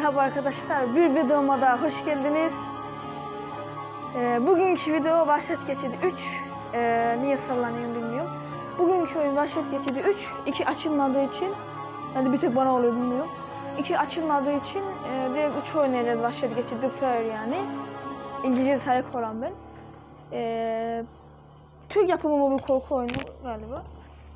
Merhaba arkadaşlar, bir videoma daha hoş geldiniz. Ee, bugünkü video Vahşet Geçidi 3. Ee, niye sallanıyorum bilmiyorum. Bugünkü oyun Vahşet Geçidi 3. 2 açılmadığı için, yani bir tek bana oluyor bilmiyorum. 2 açılmadığı için e, direkt 3 oynayacağız Vahşet Geçidi Fair yani. İngilizce Tarık olan ben. Ee, Türk yapımı mobil korku oyunu galiba.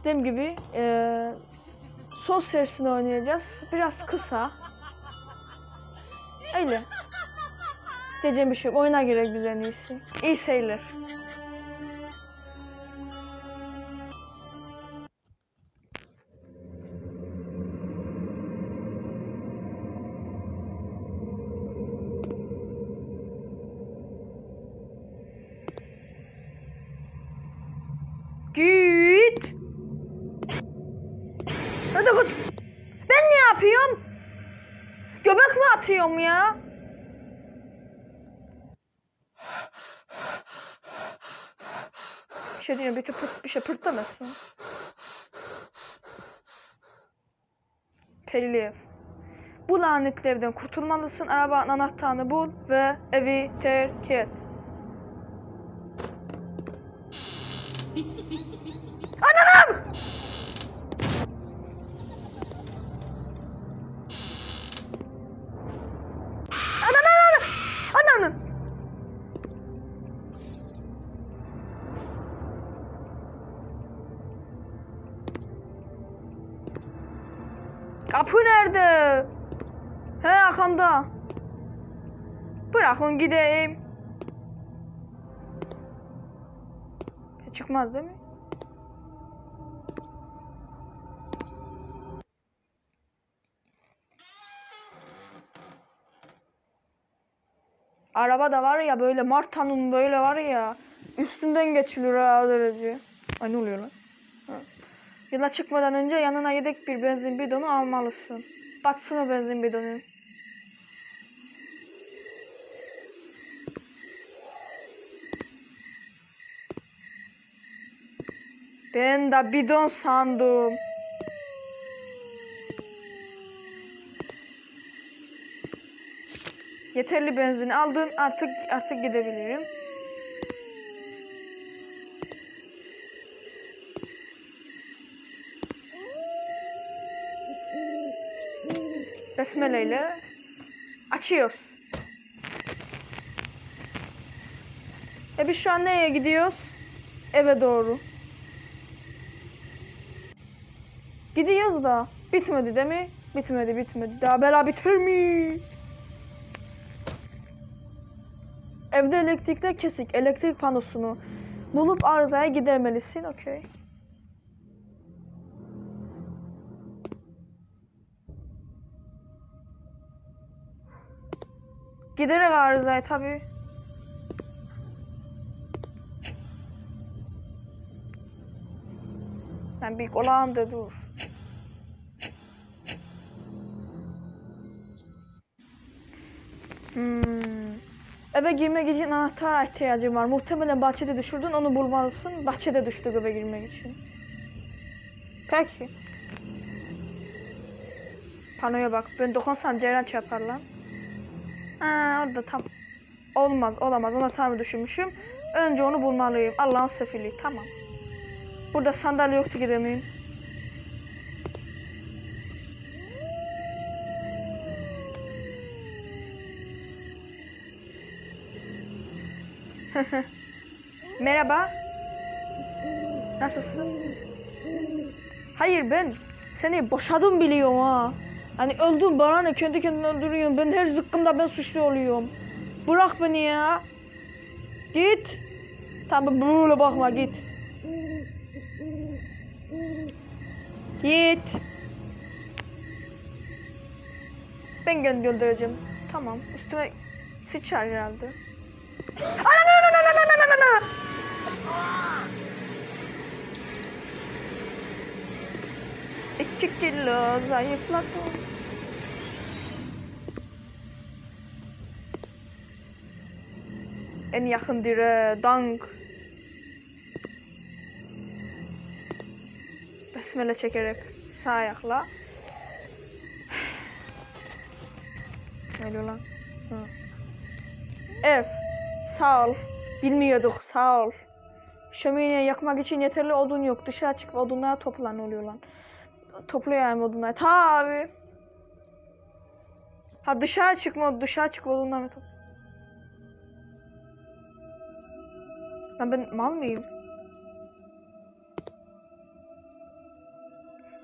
Dediğim gibi e, son serisini oynayacağız. Biraz kısa. Öyle. Diyeceğim bir şey yok. Oyuna gerek en iyisi. İyi seyirler. Git. Hadi koç. Ben ne yapıyorum? Göbek mi atıyorum ya? Bir şey diyeyim, bir, pırt, bir şey pırtlamasın. Periliyev. Bu lanetli evden kurtulmalısın. Arabanın anahtarını bul ve evi terk et. Kapı nerede? He arkamda. Bırakın gideyim. Çıkmaz değil mi? Araba da var ya böyle Marta'nın böyle var ya üstünden geçiliyor ha derece. Ay ne oluyor lan? Yola çıkmadan önce yanına yedek bir benzin bidonu almalısın. Batsın o benzin bidonu. Ben de bidon sandım. Yeterli benzin aldım. Artık artık gidebilirim. Besmele açıyor. E biz şu an nereye gidiyoruz? Eve doğru. Gidiyoruz da bitmedi değil mi? Bitmedi bitmedi. Daha bela biter mi? Evde elektrikler kesik. Elektrik panosunu bulup arızaya gidermelisin. Okey. Giderek arızaya tabi. Sen bir kulağımda dur. Hmm. Eve girmek için anahtar ihtiyacım var. Muhtemelen bahçede düşürdün, onu bulmalısın. Bahçede düştü eve girmek için. Peki. Panoya bak. Ben dokunsam Ceylan çarpar lan. Ha, orada tam. Olmaz, olamaz. Anahtarımı düşürmüşüm. Önce onu bulmalıyım. Allah'ın sefili. Tamam. Burada sandalye yoktu gidemeyim. Merhaba. Nasılsın? Hayır ben seni boşadım biliyorum ha. Hani öldüm bana ne kendi kendini öldürüyorsun. Ben her zıkkımda ben suçlu oluyorum. Bırak beni ya. Git. Tamam böyle bakma git. Git. Ben gö göndereceğim. Tamam. Üstüme sıçar herhalde. Ana ana ana ana ana ana ana. İki kilo zayıfladım. En yakın dire dank. Besmele çekerek sağ ayakla oluyor lan? F. Sağ ol. Bilmiyorduk sağ ol. Şömineyi yakmak için yeterli odun yok. Dışarı çıkıp odunlar toplan oluyor lan. Topluyor yani odunlar. Tabi. Ha dışarı çıkma, dışarı çıkıp odunlar mı topla? Lan ben mal mıyım?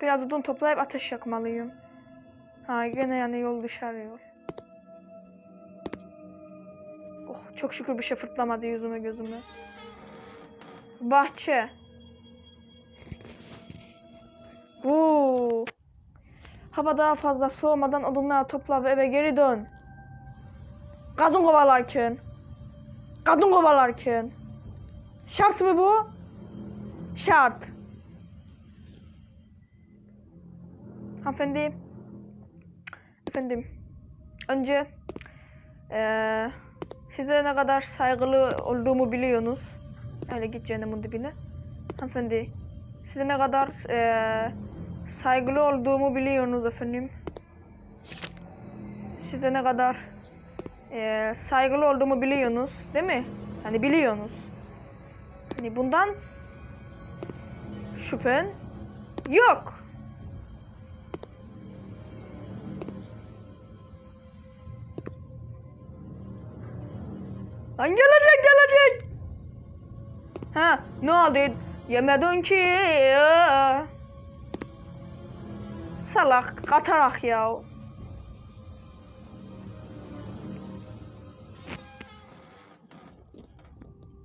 Biraz odun toplayıp ateş yakmalıyım. Ha gene yani yol dışarı yol. Oh çok şükür bir şey fırtlamadı yüzüme gözüme. Bahçe. Oo. Hava daha fazla soğumadan odunları topla ve eve geri dön. Kadın kovalarken. Kadın kovalarken. Şart mı bu? Şart. Hanımefendi. Efendim. Önce eee, size ne kadar saygılı olduğumu biliyorsunuz. Öyle git cehennemin dibine. Hanımefendi. Size ne kadar eee, saygılı olduğumu biliyorsunuz efendim. Size ne kadar eee, saygılı olduğumu biliyorsunuz. Değil mi? Hani biliyorsunuz. Hani bundan şüphen yok. Lan gelecek gelecek. Ha ne oldu? Yemedin ki. Salak katarak ya.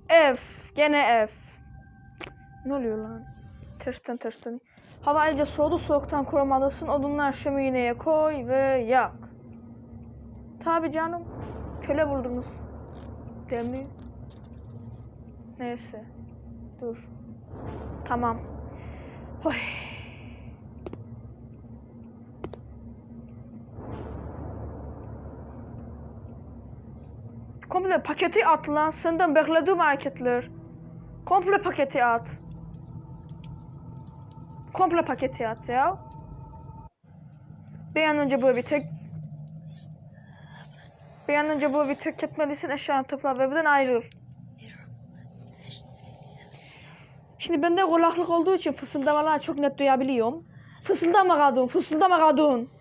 F. Gene F. Ne oluyor lan? Tersten tersten. Hava iyice soğudu soğuktan korumalısın. Odunlar şömineye koy ve yak. Tabi canım. Köle buldunuz. Değil? Neyse. Dur. Tamam. Oy. Komple paketi at lan. Senden beklediğim hareketler. Komple paketi at. Komple paketi at ya. Bir an önce bu bir tek bir an önce bu bir terk etmelisin eşyanı topla ve buradan ayrıl. Şimdi bende kulaklık olduğu için fısıldamaları çok net duyabiliyorum. Fısıldama kadın, fısıldama kadın.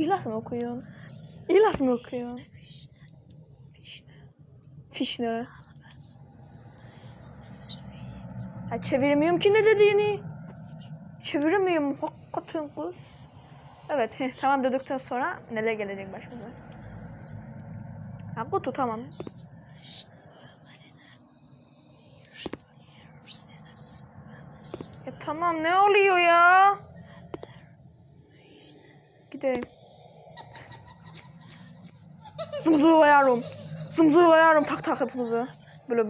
İhlas mı okuyorsun? İhlas mı okuyorsun? Fişne. Ha çeviremiyorum ki ne dediğini. Çeviremiyorum hakikaten kız. Evet tamam dedikten sonra neler gelecek başımıza. Ha kutu tamam. Ya tamam ne oluyor ya? Zımzığı koyarım. Zımzığı koyarım tak tak hepimizi. Böyle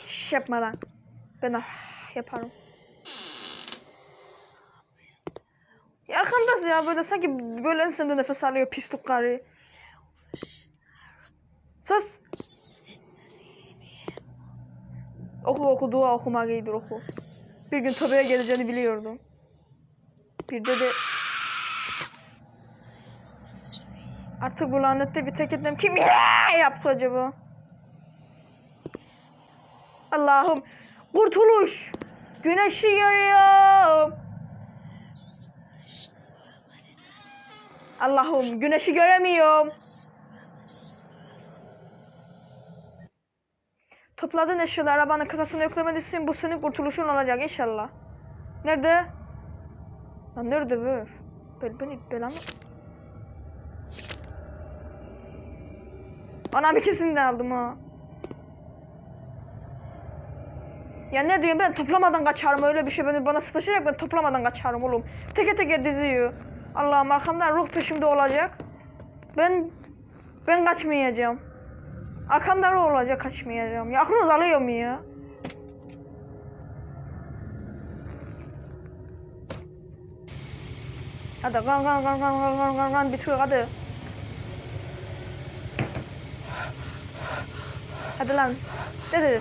Şş yapma lan. Ben ah yaparım. Ya arkamdasın ya böyle sanki böyle ensemde nefes alıyor pislik karı. Sus. Oku oku dua okumak iyidir oku. Bir gün tövbeye geleceğini biliyordum. Bir de de Artık bu lanette bir tek etmem kim ya yaptı acaba? Allah'ım kurtuluş. Güneşi görüyorum. Allah'ım güneşi göremiyorum. Topladığın eşyaları arabanın kasasına yüklemelisin. Bu senin kurtuluşun olacak inşallah. Nerede? Lan nerede ver? Bel beni belanı. Anam ikisini de aldım ha. Ya ne diyorum ben toplamadan kaçarım öyle bir şey beni bana sataşacak ben toplamadan kaçarım oğlum. Teke teke diziyor. Allah'ım arkamdan ruh peşimde olacak. Ben ben kaçmayacağım. Arkamda ruh olacak kaçmayacağım. Ya aklınız alıyor mu ya? Hadi kan kan kan kan kan kan kan kan bitiyor hadi. Hadi lan. Dedi.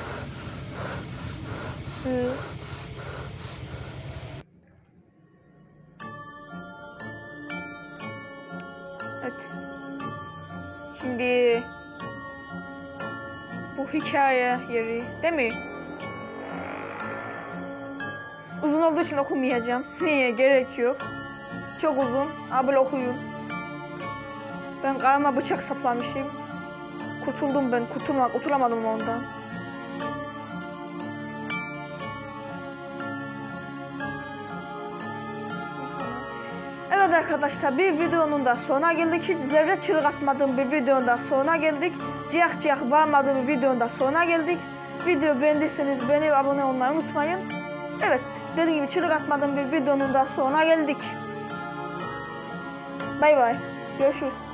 Hı. Evet. Şimdi bu hikaye yeri değil mi? Uzun olduğu için okumayacağım. Niye? Gerek yok. Çok uzun. Abla okuyun. Ben karıma bıçak saplamışım. Kurtuldum ben. Kurtulmak, kurtulamadım ondan. Evet arkadaşlar bir videonun da sonuna geldik. Hiç zerre çığlık atmadığım bir videonun da sonuna geldik. Ciyak ciyak bağırmadığım bir videonun da sonuna geldik. Video beğendiyseniz beni abone olmayı unutmayın. Evet dediğim gibi çığlık atmadığım bir videonun da sonuna geldik. Bay bay. Görüşürüz.